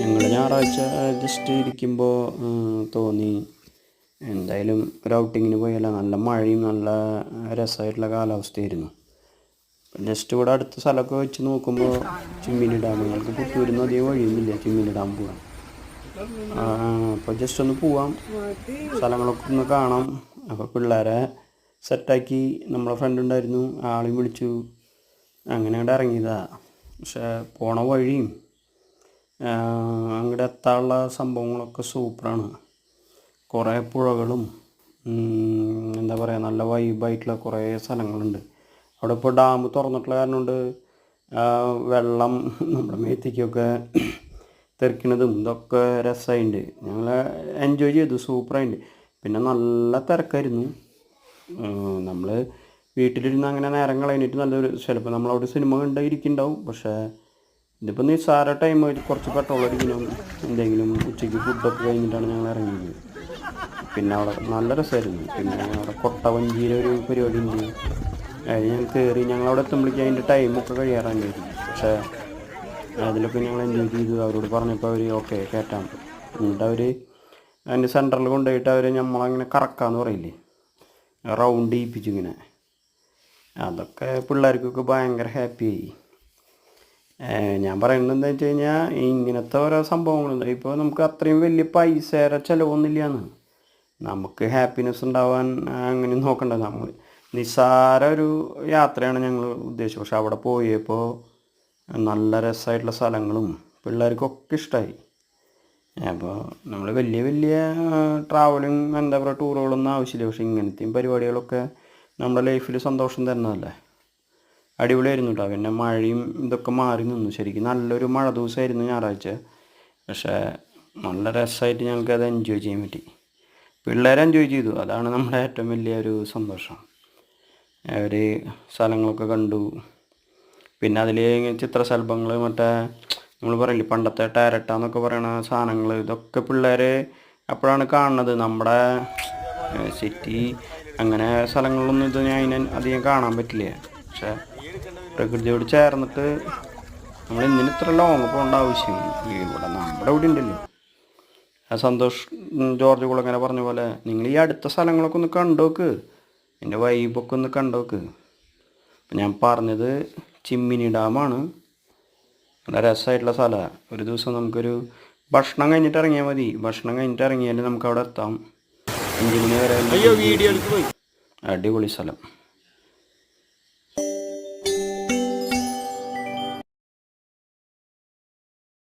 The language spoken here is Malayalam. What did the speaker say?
ഞങ്ങൾ ഞായറാഴ്ച ജസ്റ്റ് ഇരിക്കുമ്പോൾ തോന്നി. എന്തായാലും ഒരു ഔട്ടിങ്ങിന് പോയാലോ നല്ല മഴയും നല്ല രസമായിട്ടുള്ള കാലാവസ്ഥയായിരുന്നു. ജസ്റ്റ് ഇവിടെ അടുത്ത സ്ഥലമൊക്കെ വെച്ച് നോക്കുമ്പോൾ ചിമ്മിനി ഡാം. ഞങ്ങൾക്ക് പുത്തൂരിൽ അധികം വഴിയൊന്നുമില്ല ചിമ്മിനി ഡാം പോകാൻ അപ്പോൾ ജസ്റ്റ് ഒന്ന് പോവാം. സ്ഥലങ്ങളൊക്കെ ഒന്ന് കാണാം. അപ്പോൾ പിള്ളേരെ സെറ്റാക്കി നമ്മളെ ഫ്രണ്ട് ഉണ്ടായിരുന്നു ആളെയും വിളിച്ചു. അങ്ങനെ അങ്ങോട്ട് ഇറങ്ങിയതാ. പക്ഷേ പോണ വഴിയും അങ്ങോട്ട് എത്താനുള്ള സംഭവങ്ങളൊക്കെ സൂപ്പറാണ്. കുറേ പുഴകളും എന്താ പറയുക നല്ല വൈബായിട്ടുള്ള കുറേ സ്ഥലങ്ങളുണ്ട്. അവിടെ ഇപ്പോൾ ഡാം തുറന്നിട്ടുള്ള കാരണം കൊണ്ട് വെള്ളം നമ്മുടെ മേത്തേക്കൊക്കെ തെറിക്കണതും ഇതൊക്കെ രസമായിട്ടുണ്ട് ഞങ്ങൾ എൻജോയ് ചെയ്തു സൂപ്പറായിട്ടുണ്ട് പിന്നെ നല്ല തിരക്കായിരുന്നു. നമ്മൾ വീട്ടിലിരുന്ന് അങ്ങനെ നേരം കളഞ്ഞിട്ട് നല്ലൊരു ചിലപ്പോൾ നമ്മളവിടെ സിനിമ കണ്ടായിരിക്കുന്നുണ്ടാവും പക്ഷേ ഇതിപ്പോൾ നിസ്സാര ടൈം കുറച്ച് പെട്രോൾ അടിക്കണം. എന്തെങ്കിലും ഉച്ചയ്ക്ക് ഫുഡൊക്കെ കഴിഞ്ഞിട്ടാണ് ഞങ്ങൾ ഇറങ്ങിയത്. പിന്നെ അവിടെ നല്ല രസമായിരുന്നു പിന്നെ അവിടെ കൊട്ടവഞ്ചിയിലെ ഒരു പരിപാടി ഉണ്ട്. അതിൽ ഞങ്ങൾ കയറി ഞങ്ങളവിടെ എത്തുമ്പോഴേക്കും അതിന്റെ ടൈമൊക്കെ കഴിയാറുണ്ടായിരുന്നു പക്ഷേ അതിലൊക്കെ ഞങ്ങൾ എൻജോയ് ചെയ്തു. അവരോട് പറഞ്ഞപ്പോൾ അവർ ഓക്കെ കയറ്റാം എന്നിട്ട് അവർ അതിന്റെ സെന്ററിൽ കൊണ്ടുപോയിട്ട് അവർ നമ്മളങ്ങനെ കറക്കാന്ന് പറയില്ലേ? റൗണ്ട് ചെയ്യിപ്പിച്ചു അതൊക്കെ പിള്ളേർക്കൊക്കെ ഭയങ്കര ഹാപ്പിയായി ഞാൻ പറയുന്നത് എന്താ വെച്ച് കഴിഞ്ഞാൽ ഇങ്ങനത്തെ ഓരോ സംഭവങ്ങളുണ്ട്. ഇപ്പോൾ നമുക്ക് അത്രയും വലിയ പൈസയുടെ ചിലവൊന്നുമില്ലാന്ന്. നമുക്ക് ഹാപ്പിനെസ് ഉണ്ടാവാൻ അങ്ങനെ നോക്കണ്ട. നമ്മൾ നിസ്സാര ഒരു യാത്രയാണ് ഞങ്ങൾ ഉദ്ദേശിച്ചത്. പക്ഷെ അവിടെ പോയപ്പോൾ നല്ല രസമായിട്ടുള്ള സ്ഥലങ്ങളും പിള്ളേർക്കൊക്കെ ഇഷ്ടമായി അപ്പോൾ നമ്മൾ വലിയ വലിയ ട്രാവലിങ് എന്താ പറയുക ടൂറുകളൊന്നും ആവശ്യമില്ല. പക്ഷേ ഇങ്ങനത്തെയും പരിപാടികളൊക്കെ നമ്മുടെ ലൈഫിൽ സന്തോഷം തരുന്നതല്ലേ? അടിപൊളിയായിരുന്നു കേട്ടോ പിന്നെ മഴയും ഇതൊക്കെ മാറി നിന്നു. ശരിക്കും നല്ലൊരു മഴ ദിവസമായിരുന്നു ഞായറാഴ്ച. പക്ഷേ നല്ല രസമായിട്ട് ഞങ്ങൾക്ക് അത് എൻജോയ് ചെയ്യാൻ പറ്റി. പിള്ളേരെ എൻജോയ് ചെയ്തു. അതാണ് നമ്മുടെ ഏറ്റവും വലിയ ഒരു സന്തോഷം. അവർ സ്ഥലങ്ങളൊക്കെ കണ്ടു. പിന്നെ അതിൽ ചിത്രശലഭങ്ങൾ മറ്റേ നമ്മൾ പറയില്ലേ പണ്ടത്തെ ടാരട്ട എന്നൊക്കെ പറയണ സാധനങ്ങൾ ഇതൊക്കെ പിള്ളേർ അപ്പോഴാണ് കാണുന്നത്. നമ്മുടെ സിറ്റി അങ്ങനെ സ്ഥലങ്ങളിലൊന്നും ഇത് ഞാൻ അധികം കാണാൻ പറ്റില്ല. പക്ഷേ പ്രകൃതിയോട് ചേർന്നിട്ട് നമ്മൾ എന്തിന് ഇത്ര ലോങ് പോകേണ്ട ആവശ്യം ഇവിടെ നമ്മുടെ ഇവിടെ ഉണ്ടല്ലോ. ആ സന്തോഷ് ജോർജ് കുളങ്ങനെ പറഞ്ഞ പോലെ നിങ്ങൾ ഈ അടുത്ത സ്ഥലങ്ങളൊക്കെ ഒന്ന് കണ്ടോക്ക് എന്റെ വൈബൊക്കെ ഒന്ന് കണ്ടോക്ക് ഞാൻ പറഞ്ഞത് ചിമ്മിനി ഡാമാണ്. നല്ല രസമായിട്ടുള്ള സ്ഥലമാണ് ഒരു ദിവസം നമുക്കൊരു ഭക്ഷണം കഴിഞ്ഞിട്ട് ഇറങ്ങിയാൽ മതി. ഭക്ഷണം കഴിഞ്ഞിട്ട് ഇറങ്ങിയാൽ നമുക്ക് അവിടെ എത്താം. അഞ്ച് മണി വരെ അടിപൊളി സ്ഥലം.